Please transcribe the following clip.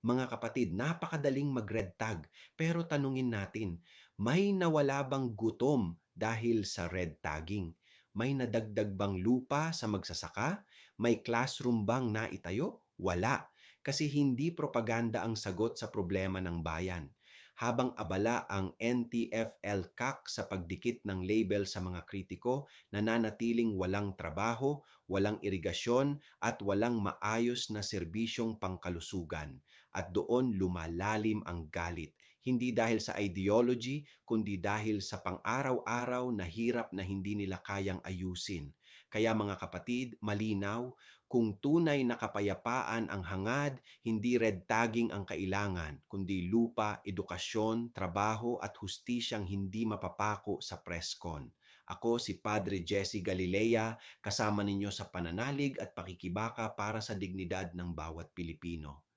Mga kapatid, napakadaling mag-red tag. Pero tanungin natin, may nawala bang gutom dahil sa red tagging? May nadagdag bang lupa sa magsasaka? May classroom bang naitayo? Wala. Kasi hindi propaganda ang sagot sa problema ng bayan. Habang abala ang NTF-LCAC sa pagdikit ng label sa mga kritiko, nananatiling walang trabaho, walang irigasyon at walang maayos na serbisyong pangkalusugan. At doon lumalalim ang galit. Hindi dahil sa ideology, kundi dahil sa pang-araw-araw na hirap na hindi nila kayang ayusin. Kaya mga kapatid, malinaw, kung tunay na kapayapaan ang hangad, hindi red tagging ang kailangan, kundi lupa, edukasyon, trabaho at hustisyang hindi mapapako sa preskon. Ako si Padre Jesse Galilea, kasama ninyo sa pananalig at pakikibaka para sa dignidad ng bawat Pilipino.